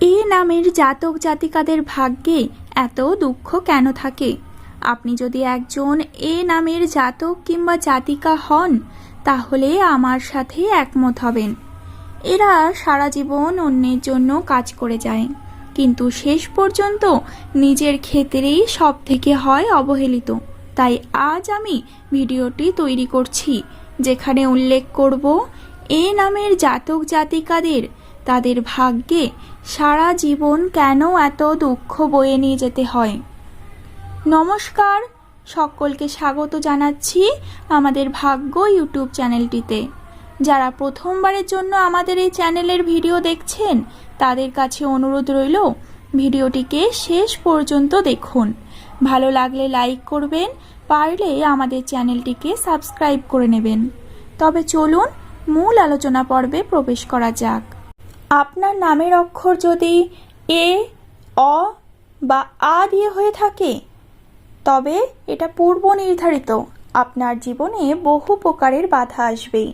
এ নামের জাতক জাতিকাদের ভাগ্যে এত দুঃখ কেন থাকে? আপনি যদি একজন এ নামের জাতক কিংবা জাতিকা হন, তাহলে আমার সাথে একমত হবেন। এরা সারা জীবন অন্যের জন্য কাজ করে যায়, কিন্তু শেষ পর্যন্ত নিজের ক্ষেত্রেই সব থেকে হয় অবহেলিত। তাই আজ আমি ভিডিওটি তৈরি করছি, যেখানে উল্লেখ করব এ নামের জাতক জাতিকাদের তাদের ভাগ্যে সারা জীবন কেন এত দুঃখ বয়ে নিয়ে যেতে হয়? নমস্কার, সকলকে স্বাগত জানাচ্ছি আমাদের ভাগ্য ইউটিউব চ্যানেলটিতে। যারা প্রথমবারের জন্য আমাদের এই চ্যানেলের ভিডিও দেখছেন, তাদের কাছে অনুরোধ রইল ভিডিওটিকে শেষ পর্যন্ত দেখুন। ভালো লাগলে লাইক করবেন, পারলে আমাদের চ্যানেলটিকে সাবস্ক্রাইব করে নেবেন। তবে চলুন মূল আলোচনা পর্বে প্রবেশ করা যাক। আপনার নামের অক্ষর যদি এ, অ বা আ দিয়ে হয়ে থাকে, তবে এটা পূর্ব নির্ধারিত। আপনার জীবনে বহু প্রকারের বাধা আসবেই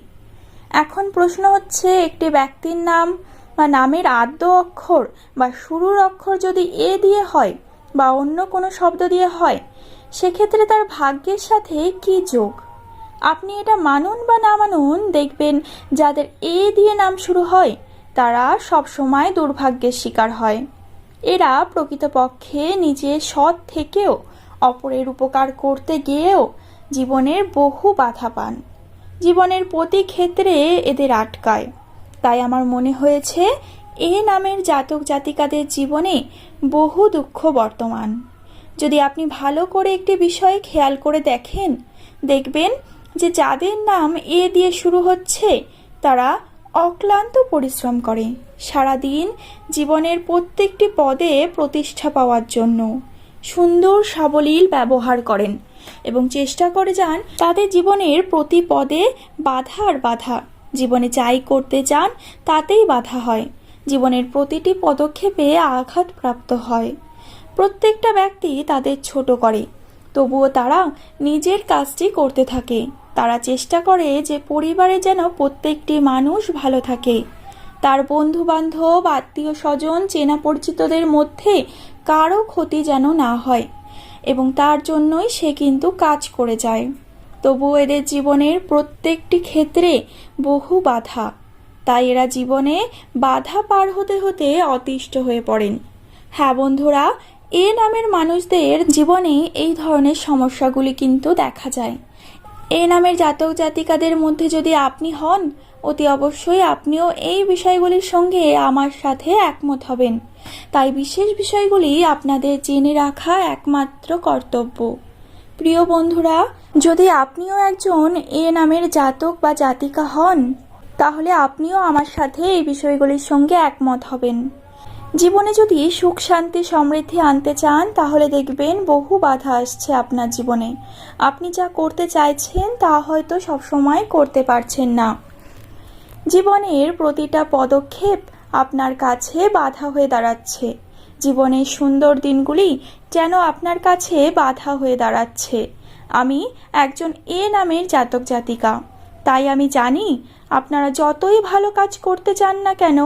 এখন প্রশ্ন হচ্ছে, একটি ব্যক্তির নাম বা নামের আদ্য অক্ষর বা শুরুর অক্ষর যদি এ দিয়ে হয় বা অন্য কোনো শব্দ দিয়ে হয়, সেক্ষেত্রে তার ভাগ্যের সাথে কি যোগ? আপনি এটা মানুন বা না মানুন দেখবেন যাদের এ দিয়ে নাম শুরু হয় তারা সব সময় দুর্ভাগ্যের শিকার হয়। এরা প্রকৃতপক্ষে নিজের সৎ থেকেও অপরের উপকার করতে গিয়েও জীবনের বহু বাধা পান। জীবনের প্রতি ক্ষেত্রে এদের আটকায়। তাই আমার মনে হয়েছে, এ নামের জাতক জাতিকাদের জীবনে বহু দুঃখ বর্তমান। যদি আপনি ভালো করে একটি বিষয়ে খেয়াল করে দেখেন, দেখবেন যে যাদের নাম এ দিয়ে শুরু হচ্ছে, তারা অক্লান্ত পরিশ্রম করে। সারাদিন জীবনের প্রত্যেকটি পদে প্রতিষ্ঠা পাওয়ার জন্য সুন্দর সাবলীল ব্যবহার করেন এবং চেষ্টা করে যান তাদের জীবনের প্রতি পদে বাধা আর বাধা। জীবনে যাই করতে চান, তাতেই বাধা হয়। জীবনের প্রতিটি পদক্ষেপে আঘাত প্রাপ্ত হয়। প্রত্যেকটা ব্যক্তি তাদের ছোট করে, তবুও তারা নিজের কাজটি করতে থাকে। তারা চেষ্টা করে যে পরিবারে যেন প্রত্যেকটি মানুষ ভালো থাকে। তার বন্ধু বান্ধব আত্মীয় স্বজন, চেনা পরিচিতদের মধ্যে কারও ক্ষতি যেন না হয় এবং তার জন্যই সে কিন্তু কাজ করে যায়। তবুও এদের জীবনের প্রত্যেকটি ক্ষেত্রে বহু বাধা। তাই এরা জীবনে বাধা পার হতে হতে অতিষ্ঠ হয়ে পড়েন। হ্যাঁ বন্ধুরা, এ নামের মানুষদের জীবনে এই ধরনের সমস্যাগুলি কিন্তু দেখা যায়। এ নামের জাতক জাতিকাদের মধ্যে যদি আপনি হন, অতি অবশ্যই আপনিও এই বিষয়গুলির সঙ্গে আমার সাথে একমত হবেন। তাই বিশেষ বিষয়গুলি আপনাদের জেনে রাখা একমাত্র কর্তব্য। প্রিয় বন্ধুরা, যদি আপনিও একজন এ নামের জাতক বা জাতিকা হন, তাহলে আপনিও আমার সাথে এই বিষয়গুলির সঙ্গে একমত হবেন। জীবনে যদি সুখ, শান্তি, সমৃদ্ধি আনতে চান, তাহলে দেখবেন বহু বাধা আসছে আপনার জীবনে। আপনি যা করতে চাইছেন, তা হয়তো সবসময় করতে পারছেন না। জীবনের প্রতিটা পদক্ষেপ আপনার কাছে বাধা হয়ে দাঁড়াচ্ছে। জীবনের সুন্দর দিনগুলি যেন আপনার কাছে বাধা হয়ে দাঁড়াচ্ছে। আমি একজন এ নামের জাতক জাতিকা। তাই আমি জানি আপনারা যতই ভালো কাজ করতে চান না কেন,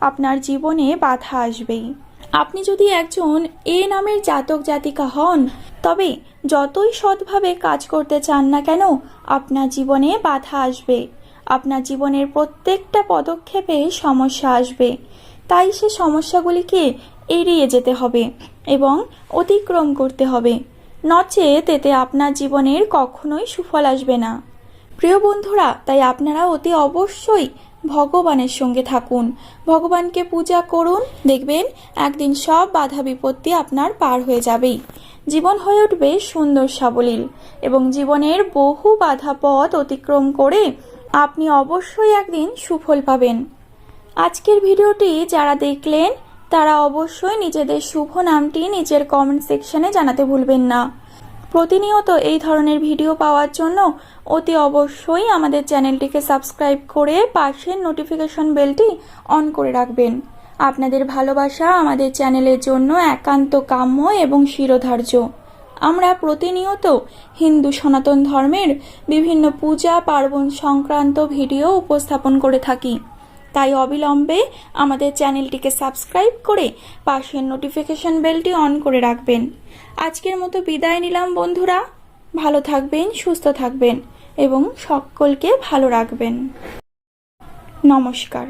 আপনার জীবনে বাধা আসবেই। আপনি যদি একজন এ নামের জাতক জাতিকা হন, তবে যতই সৎভাবে কাজ করতে চান না কেন, আপনার জীবনে বাধা আসবে। আপনার জীবনের প্রত্যেকটা পদক্ষেপে সমস্যা আসবে। তাই সে সমস্যাগুলিকে এড়িয়ে যেতে হবে এবং অতিক্রম করতে হবে। নচেত এতে আপনার জীবনের কখনোই সুফল আসবে না। প্রিয় বন্ধুরা, তাই আপনারা অতি অবশ্যই ভগবানের সঙ্গে থাকুন। ভগবানকে পূজা করুন। দেখবেন, একদিন সব বাধা বিপত্তি আপনার পার হয়ে যাবেই। জীবন হয়ে উঠবে সুন্দর সাবলীল এবং জীবনের বহু বাধা পথ অতিক্রম করে আপনি অবশ্যই একদিন সুফল পাবেন। আজকের ভিডিওটি যারা দেখলেন, তারা অবশ্যই নিজেদের শুভ নামটি নিজের কমেন্ট সেকশনে জানাতে ভুলবেন না। প্রতিনিয়ত এই ধরনের ভিডিও পাওয়ার জন্য অতি অবশ্যই আমাদের চ্যানেলটিকে সাবস্ক্রাইব করে পাশের নোটিফিকেশন বেলটি অন করে রাখবেন। আপনাদের ভালোবাসা আমাদের চ্যানেলের জন্য একান্ত কাম্য এবং শিরোধার্য। আমরা প্রতিনিয়ত হিন্দু সনাতন ধর্মের বিভিন্ন পূজা, পার্বণ সংক্রান্ত ভিডিও উপস্থাপন করে থাকি। তাই অবিলম্বে আমাদের চ্যানেলটিকে সাবস্ক্রাইব করে পাশের নোটিফিকেশন বেলটি অন করে রাখবেন। আজকের মতো বিদায় নিলাম বন্ধুরা। ভালো থাকবেন, সুস্থ থাকবেন এবং সকলকে ভালো রাখবেন। নমস্কার।